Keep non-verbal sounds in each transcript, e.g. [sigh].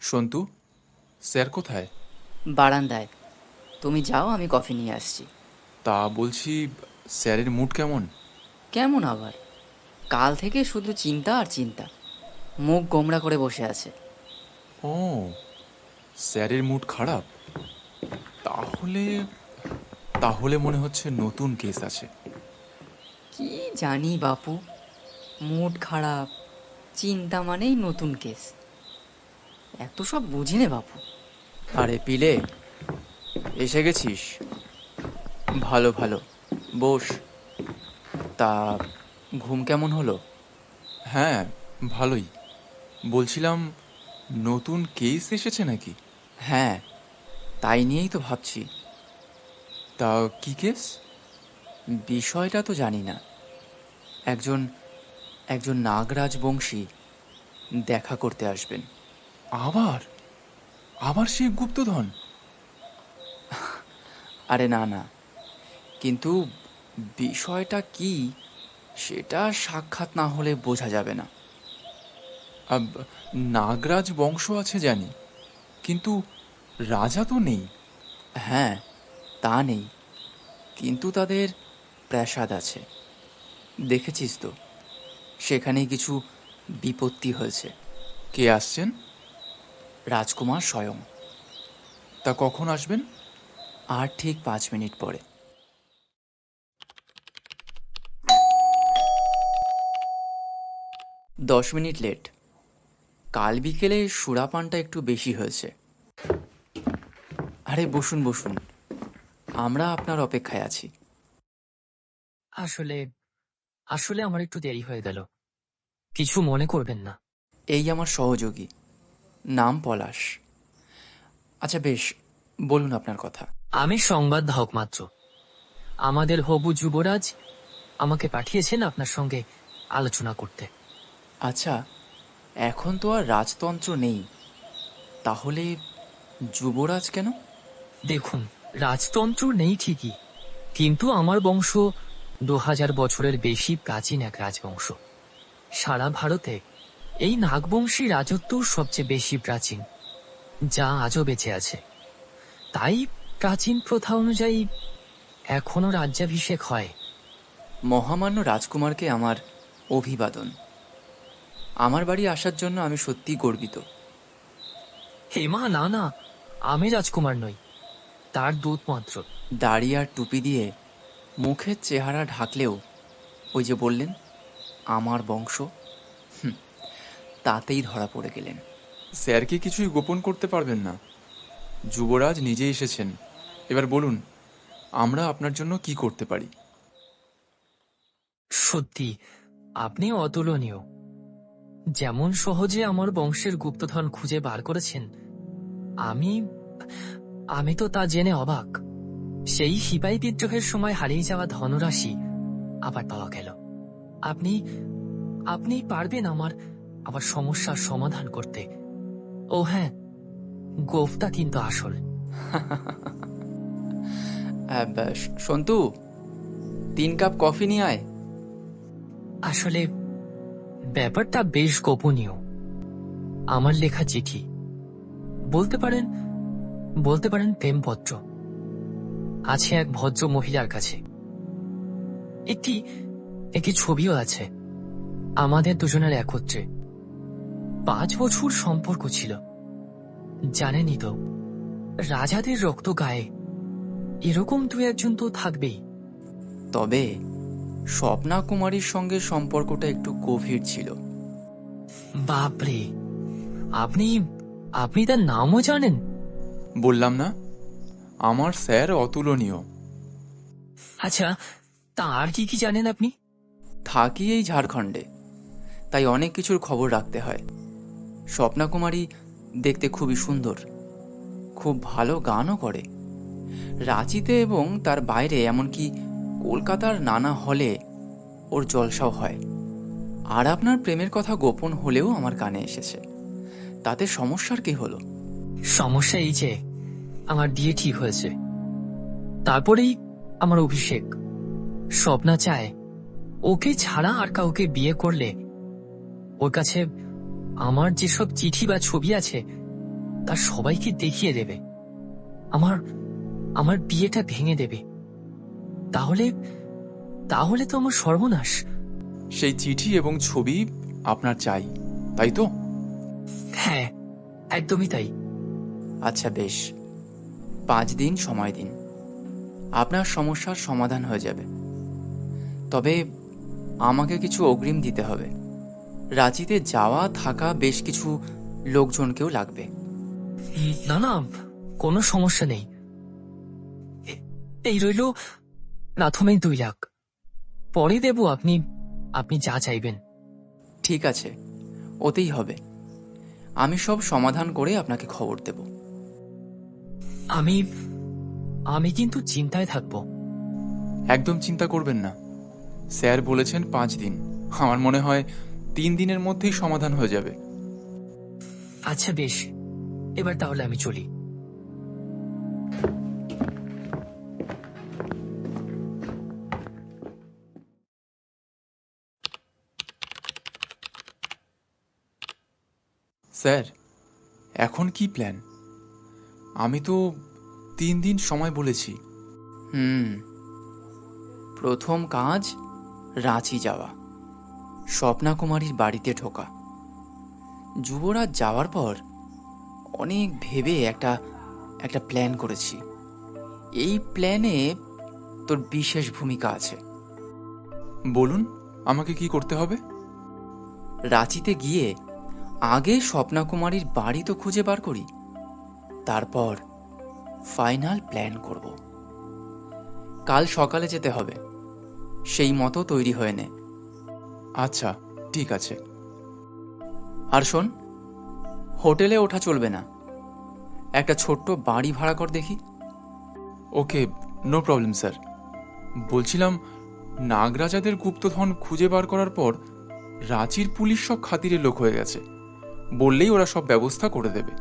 Santu sir কোথায়? বারান্দায়। তুমি যাও আমি কফি নিয়ে আসছি। তা বলছি স্যারের মুড কেমন? কেমন আবার? কাল থেকে শুধু চিন্তা আর চিন্তা। মুখ গোমড়া করে বসে আছে। ও স্যারের মুড খারাপ? তাহলে তাহলে মনে হচ্ছে নতুন কেস আছে। কি জানি বাপু মুড খারাপ চিন্তা মানেই নতুন কেস। এত সব বুঝি নে বাপু। আরে পিলে এসে গেছিস? ভালো ভালো বস। তা ঘুম কেমন হলো? হ্যাঁ ভালোই। বলছিলাম নতুন কেস এসেছে নাকি? হ্যাঁ তাই নিয়েই তো ভাবছি। তা কি কেস বিষয়টা তো জানি না। একজন একজন নাগরাজ বংশী দেখা করতে আসবেন। আবার? আবার সে গুপ্তধন? আরে না না। কিন্তু বিষয়টা কি সেটা সাক্ষাৎ না হলে বোঝা যাবে না। নাগরাজ বংশ আছে জানি কিন্তু রাজা তো নেই। হ্যাঁ তা নেই। কিন্তু তাদের প্রাসাদ আছে। দেখেছিস তো? সেখানে কিছু বিপত্তি হয়েছে। কে আসছেন? রাজকুমার স্বয়ং। তা কখন আসবেন? আর ঠিক পাঁচ মিনিট পরে। দশ মিনিট লেট। কাল বিকেলে সুরাপানটা একটু বেশি হয়েছে। আরে বসুন বসুন। আমরা আপনার অপেক্ষায় আছি। আসলে আসলে আমার একটু দেরি হয়ে গেল। কিছু মনে করবেন না। এই আমার সহযোগী। নাম পলাশ। আচ্ছা বেশ বলুন আপনার কথা। আমি সংবাদ ধাহক মাত্র। আমাদের হবু যুবরাজ আমাকে পাঠিয়েছেন আপনার সঙ্গে আলোচনা করতে। আচ্ছা এখন তো আর রাজতন্ত্র নেই। তাহলে যুবরাজ কেন? দেখুন রাজতন্ত্র নেই ঠিকই কিন্তু আমার বংশ দু হাজার বছরের বেশি প্রাচীন এক রাজবংশ। সারা ভারতে এই নাগবংশী রাজত্ব সবচেয়ে বেশি প্রাচীন যা আজও বেঁচে আছে। তাই প্রাচীন প্রথা অনুযায়ী এখনও রাজ্যাভিষেক হয়। মহামান্য রাজকুমারকে আমার অভিবাদন। আমার বাড়ি আসার জন্য আমি সত্যি গর্বিত। হেমা না না আমি রাজকুমার নই তার দূত মাত্র। দাড়ি আর টুপি দিয়ে মুখের চেহারা ঢাকলেও ওই যে বললেন আমার বংশ। তাতেই ধরা পড়ে গেলেন। স্যারকে কিছুই গোপন করতে পারবেন না। যুবরাজ নিজে এসেছেন। এবার বলুন আমরা আপনার জন্য কি করতে পারি? সত্যি আপনি অতুলনীয়। যেমন সহজে আমার বংশের গুপ্তধন খুঁজে বার করেছেন আমি আমি তো তা জেনে অবাক। সেই সিপাহী বিদ্রোহের সময় হারিয়ে যাওয়া ধনরাশি আবার পাওয়া গেল। আপনি আপনি পারবেন আমার আমার সমস্যার সমাধান করতে। ও হ্যাঁ গোফটা কিন্তু আসল। [laughs] সন্তু তিন কাপ কফি নিয়ে আয়। আসলে ব্যাপারটা বেশ গোপনীয়। আমার লেখা চিঠি। বলতে পারেন বলতে পারেন প্রেমপত্র। আছে এক ভদ্র মহিলার কাছে। একটি একটি ছবিও আছে। আমাদের দুজনের একত্রে। পাঁচ বছর সম্পর্ক ছিল। জানেনই তো রাজাদের রক্ত গায়ে এরকম দু একজন তো থাকবেই। তবে স্বপ্না কুমারীর সঙ্গে সম্পর্কটা একটু গভীর ছিল। বাপরে আপনি আপনি তার নামও জানেন? বললাম না আমার স্যার অতুলনীয়। আচ্ছা তা আর কি কি জানেন আপনি? থাকি এই ঝাড়খণ্ডে তাই অনেক কিছুর খবর রাখতে হয়। স্বপ্না কুমারী দেখতে খুবই সুন্দর। খুব ভালো গানও করে। রাঁচিতে এবং তার বাইরে এমনকি কলকাতার নানা হলে ওর জলসাও হয়। আর আপনার প্রেমের কথা গোপন হলেও আমার কানে এসেছে। তাতে সমস্যার কি হলো? সমস্যা এই যে, আমার বিয়ে ঠিক হয়েছে। তারপরেই আমার অভিষেক। স্বপ্না চায়, ওকে ছাড়া আর কাউকে বিয়ে করলে ওর কাছে আমার যেসব চিঠি বা ছবি আছে তা সবাইকে দেখিয়ে দেবে। আমার আমার বিয়েটা ভেঙে দেবে। তাহলে তাহলে তো আমার সর্বনাশ। সেই চিঠি এবং ছবি আপনার চাই তাই তো? হ্যাঁ একদমই তাই। আচ্ছা বেশ। পাঁচ দিন সময় দিন। আপনার সমস্যার সমাধান হয়ে যাবে। তবে আমাকে কিছু অগ্রিম দিতে হবে। রাঁচিতে যাওয়া থাকা বেশ কিছু লোকজনকেও লাগবে। না না কোনো সমস্যা নেই। এই রইল প্রথমেই দুই লাখ। পরে দেব আপনি আপনি যা চাইবেন। ঠিক আছে ওতেই হবে। আমি সব সমাধান করে আপনাকে খবর দেব। আমি আমি কিন্তু চিন্তায় থাকব। একদম চিন্তা করবেন না। স্যার বলেছেন পাঁচ দিন। আমার মনে হয় তিন দিনের মধ্যেই সমাধান হয়ে যাবে। আচ্ছা বেশ। এবার তাহলে আমি চলি। স্যার এখন কি প্ল্যান? আমি তো তিন দিন সময় বলেছি। হুম। প্রথম কাজ রাঁচি যাওয়া। স্বপ্না কুমারীর বাড়িতে ঢোকা। যুবরাজ যাওয়ার পর অনেক ভেবে একটা একটা প্ল্যান করেছি। এই প্ল্যানে তোর বিশেষ ভূমিকা আছে। বলুন আমাকে কি করতে হবে? রাঁচিতে গিয়ে আগে স্বপ্না কুমারীর বাড়ি তো খুঁজে বার করি তারপর ফাইনাল প্ল্যান করব। কাল সকালে যেতে হবে। সেই মতো তৈরি হয়ে নে। আচ্ছা ঠিক আছে। আর শোন হোটেলে ওঠা চলবে না। একটা ছোট্ট বাড়ি ভাড়া কর দেখি। Okay no problem sir. বলছিলাম নাগরাজাদের গুপ্তধন খুঁজে বার করার পর রাঁচির পুলিশ সব খাতিরে লোক হয়ে গেছে। বললেই ওরা সব ব্যবস্থা করে দেবে।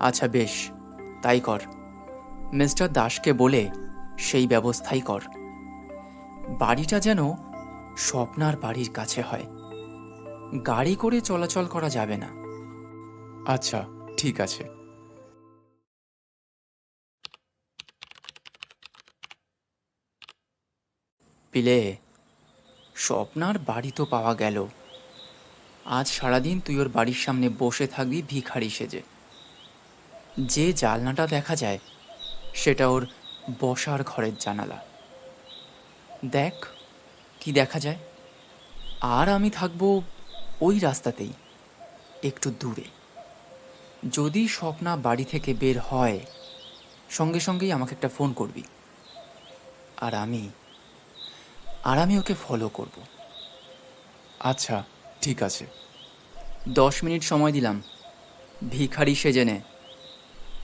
আচ্ছা বেশ। তাই কর। মিস্টার দাসকে বলে সেই ব্যবস্থাই কর। বাড়িটা যেন স্বপ্নার বাড়ির কাছে হয়। গাড়ি করে চলাচল করা যাবে না। আচ্ছা ঠিক আছে। পিলে, স্বপ্নার বাড়ি তো পাওয়া গেল। আজ সারাদিন তুই ওর বাড়ির সামনে বসে থাকবি, ভিখারি সেজে। যে জানলাটা দেখা যায়, সেটা ওর বসার ঘরের জানালা। দেখ কি দেখা যায়? আর আমি থাকব ওই রাস্তাতেই একটু দূরে। যদি স্বপ্না বাড়ি থেকে বের হয় সঙ্গে সঙ্গেই আমাকে একটা ফোন করবি। আর আমি আর আমি ওকে ফলো করব। আচ্ছা ঠিক আছে। দশ মিনিট সময় দিলাম। ভিখারি সেজে নে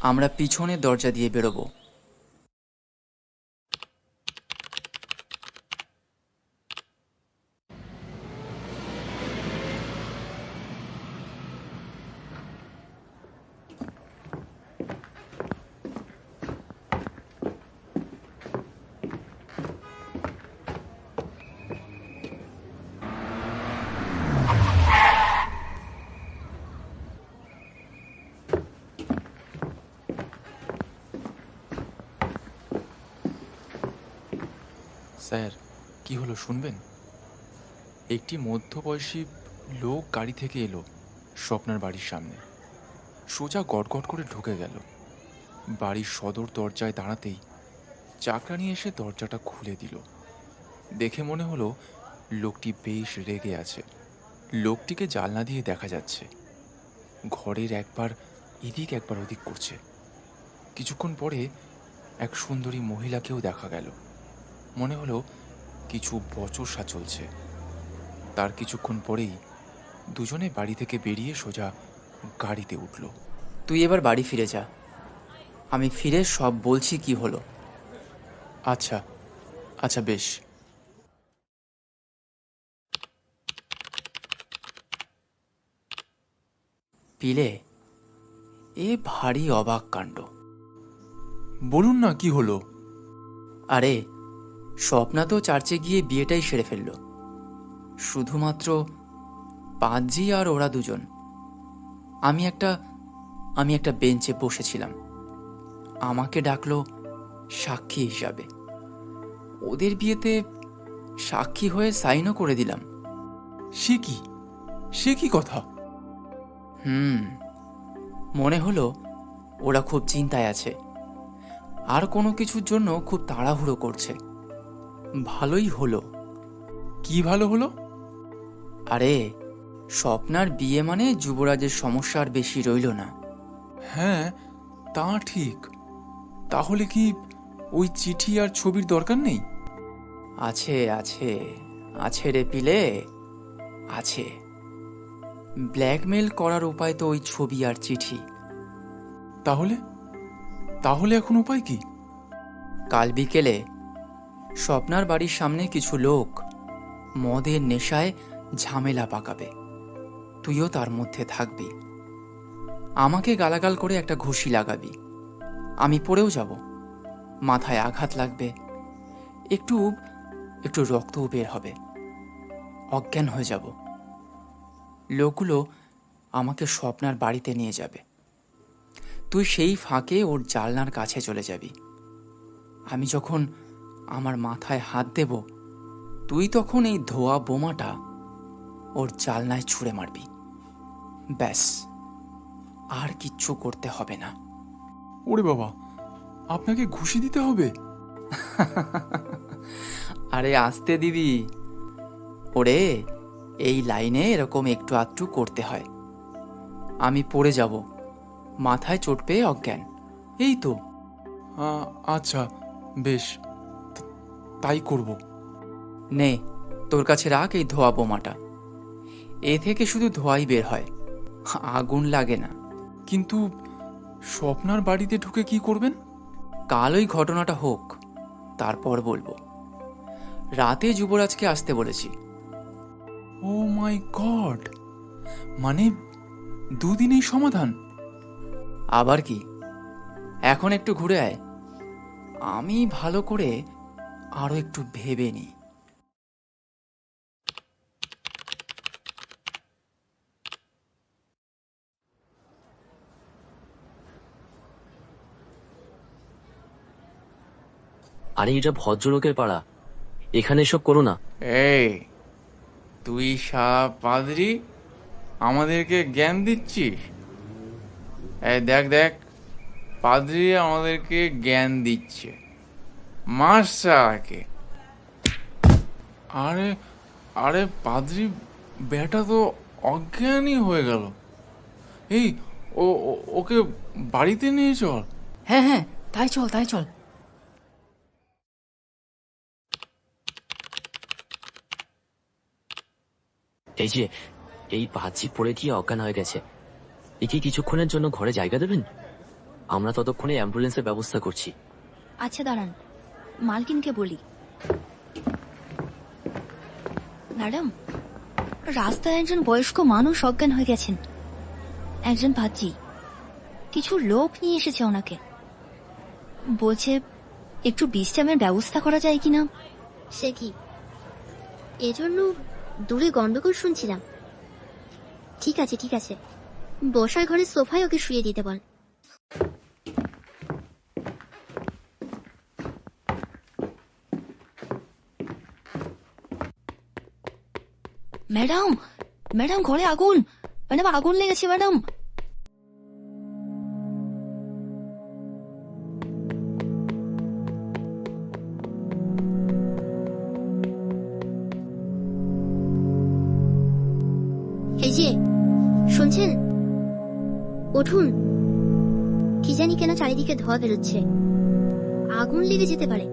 আমরা পিছনের দরজা দিয়ে বেরোবো। স্যার, কি হলো শুনবেন? একটি মধ্যবয়সী লোক গাড়ি থেকে এলো স্বপ্নার বাড়ির সামনে। সোজা গটগট করে ঢুকে গেল। বাড়ির সদর দরজায় দাঁড়াতেই চাকরানি এসে দরজাটা খুলে দিল। দেখে মনে হলো লোকটি বেশ রেগে আছে। লোকটিকে জানলা দিয়ে দেখা যাচ্ছে। ঘরের একবার এদিক একবার ওদিক করছে। কিছুক্ষণ পরে এক সুন্দরী মহিলাকেও দেখা গেল। মনে হলো কিছু বচসা চলছে। তার কিছুক্ষণ পরেই দুজনে বাড়ি থেকে বেরিয়ে সোজা গাড়িতে উঠল। তুই এবার বাড়ি ফিরে যা। আমি ফিরে সব বলছি কি হলো। আচ্ছা আচ্ছা বেশ। পিলে এ ভারী অবাক কাণ্ড। বলুন না কি হলো? আরে স্বপ্না তো চার্চে গিয়ে বিয়েটাই সেরে ফেলল। শুধুমাত্র পাঁচজি আর ওরা দুজন। আমি একটা আমি একটা বেঞ্চে বসেছিলাম। আমাকে ডাকলো সাক্ষী হিসাবে। ওদের বিয়েতে সাক্ষী হয়ে সাইনও করে দিলাম। সে কি? সে কি কথা? হুম মনে হলো ওরা খুব চিন্তায় আছে। আর কোনো কিছুর জন্য খুব তাড়াহুড়ো করছে। ভালোই হলো। কি ভালো হলো? আরে স্বপ্নার বিয়ে মানে যুবরাজের সমস্যা আর বেশি রইল না। হ্যাঁ তা ঠিক। তাহলে কি ওই চিঠি আর ছবির দরকার নেই? আছে আছে। আছে রে পিলে। আছে। ব্ল্যাকমেল করার উপায় তো ওই ছবি আর চিঠি। তাহলে? তাহলে এখন উপায় কি? কাল বিকেলে স্বপ্নার বাড়ির সামনে কিছু লোক মদের নেশায় ঝামেলা পাকাবে। তুইও তার মধ্যে থাকবি। আমাকে গালাগাল করে একটা ঘুষি লাগাবি। আমি পড়েও যাব। মাথায় আঘাত লাগবে। একটু একটু রক্তও বের হবে। অজ্ঞান হয়ে যাব। লোকগুলো আমাকে স্বপ্নার বাড়িতে নিয়ে যাবে। তুই সেই ফাঁকে ওর জালনার কাছে চলে যাবি। আমি যখন আমার মাথায় হাত দেব। তুই তখন এই ধোয়া বোমাটা ওর জালনায় ছুঁড়ে মারবি। ব্যাস আর কিচ্ছু করতে হবে না। ওরে বাবা আপনাকে ঘুষি দিতে হবে? [laughs] আরে আসতে দিবি। ওরে এই লাইনে এরকম একটু আধটু করতে হয়। আমি পড়ে যাব। মাথায় চোট পেয়ে অজ্ঞান। এই তো। আচ্ছা বেশ। তাই করব। নে তোর কাছে রাখ এই ধোয়া বোমাটা। এ থেকে শুধু ধোয়াই বের হয়। আগুন লাগে না। কিন্তু স্বপ্নার বাড়িতে ঢুকে কি করবেন? কাল ওই ঘটনাটা হোক তারপর বলব। রাতে যুবরাজকে আসতে বলেছি। Oh my god! মানে দুদিনেই সমাধান? আবার কি? এখন একটু ঘুরে আয়। আমি ভালো করে আরও একটু ভেবে নিই আরে এটা ভদ্রলোকের পাড়া। এখানে এসব করো না। এই তুই সাপ পাদরি আমাদেরকে জ্ঞান দিচ্ছিস? এই দেখ দেখ পাদরি আমাদেরকে জ্ঞান দিচ্ছে। মাসাকে আরে আরে পাদরি বেটা তো অজ্ঞানই হয়ে গেল। এই ও ও- ওকে বাড়িতে নিয়ে চল। হ্যাঁ হ্যাঁ তাই চল তাই চল। এই যে এই পাঁচি পড়ে গিয়ে অজ্ঞান হয়ে গেছে। একে কিছুক্ষণের জন্য ঘরে জায়গা দেবেন? আমরা ততক্ষণে অ্যাম্বুলেন্সের ব্যবস্থা করছি। আচ্ছা দাঁড়ান। মালকিনকে বলি। ম্যাডাম, রাস্তায় একজন বয়স্ক মানুষ অজ্ঞান হয়ে গেছেন। একজন ভাজি কিছু লোক নিয়ে এসেছে ওনাকে। বলছে, একটু বিশ্রামের ব্যবস্থা করা যায় কিনা সে কি? এজন্য দূরে গন্ডগোল শুনছিলাম। ঠিক আছে ঠিক আছে। বসার ঘরে সোফায় ওকে শুয়ে দিতে বল। ম্যাডাম ম্যাডাম ঘরে আগুন। ম্যাডাম, আগুন লেগেছে, ম্যাডাম। এই যে, শুনছেন? উঠুন। কি জানি কেন চারিদিকে ধোয়া বেরোচ্ছে। আগুন লেগে যেতে পারে।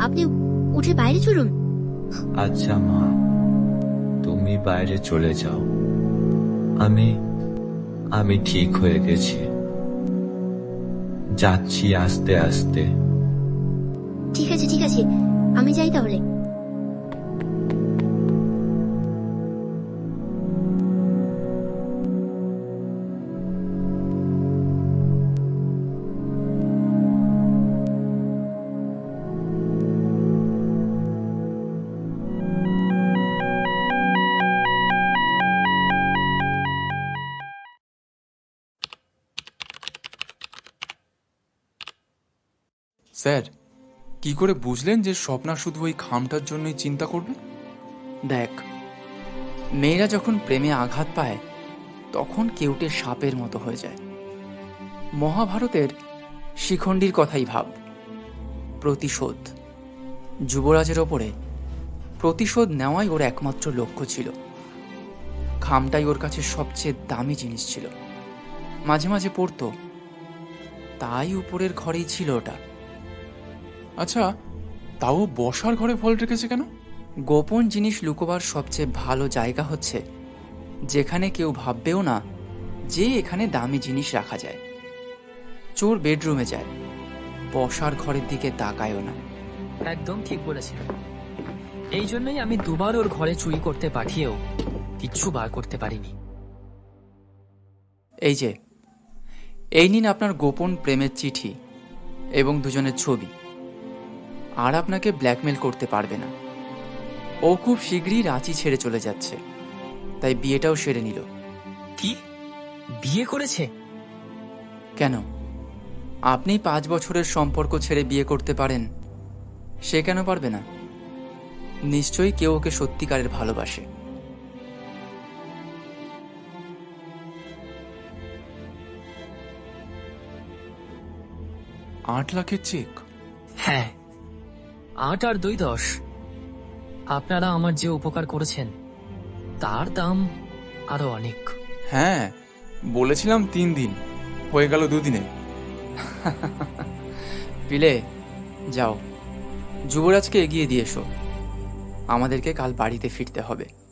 আপনি উঠে বাইরে চলুন। আচ্ছা মা। তুমি বাইরে চলে যাও। আমি আমি ঠিক হয়ে গেছি। যাচ্ছি আস্তে আস্তে। ঠিক আছে ঠিক আছে। আমি যাই তাহলে। স্যার। কি করে বুঝলেন যে স্বপ্না শুধু ওই খামটার জন্যই চিন্তা করবে? দেখ, মেয়েরা যখন প্রেমে আঘাত পায়, তখন কেউটে সাপের মতো হয়ে যায়। মহাভারতের শিখণ্ডীর কথাই ভাব। প্রতিশোধ। যুবরাজের ওপরে প্রতিশোধ নেওয়াই ওর একমাত্র লক্ষ্য ছিল। খামটাই ওর কাছে সবচেয়ে দামি জিনিস ছিল। মাঝে মাঝে পড়তো, তাই উপরের ঘরেই ছিল ওটা। আচ্ছা তাও বসার ঘরে ফল রেখেছে কেন? গোপন জিনিস লুকোবার সবচেয়ে ভালো জায়গা হচ্ছে যেখানে কেউ ভাববেও না যে এখানে দামি জিনিস রাখা যায়। চোর বেডরুমে যায় বসার ঘরের দিকে তাকায়ও না। একদম ঠিক বলেছেন। এই জন্যই আমি দুবার ওর ঘরে চুরি করতে পাঠিয়েও কিচ্ছু বার করতে পারিনি। এই যে এই নিন আপনার গোপন প্রেমের চিঠি এবং দুজনের ছবি। আর আপনাকে ব্ল্যাকমেল করতে পারবে না। ও খুব শীঘ্রই রাঁচি ছেড়ে চলে যাচ্ছে। তাই বিয়েটাও সেরে নিল। কি? বিয়ে করেছে? কেন? আপনি পাঁচ বছরের সম্পর্ক ছেড়ে বিয়ে করতে পারেন সে কেন পারবে না? নিশ্চয়ই কেউ ওকে সত্যিকারের ভালোবাসে। আট লাখের চেক? হ্যাঁ। আট আর দুই দশ। আপনারা আমার যে উপকার করেছেন তার দাম আরও অনেক। হ্যাঁ বলেছিলাম তিন দিন হয়ে গেল দুদিনে। পিলে যাও। যুবরাজকে এগিয়ে দিয়ে এসো। আমাদেরকে কাল বাড়িতে ফিরতে হবে।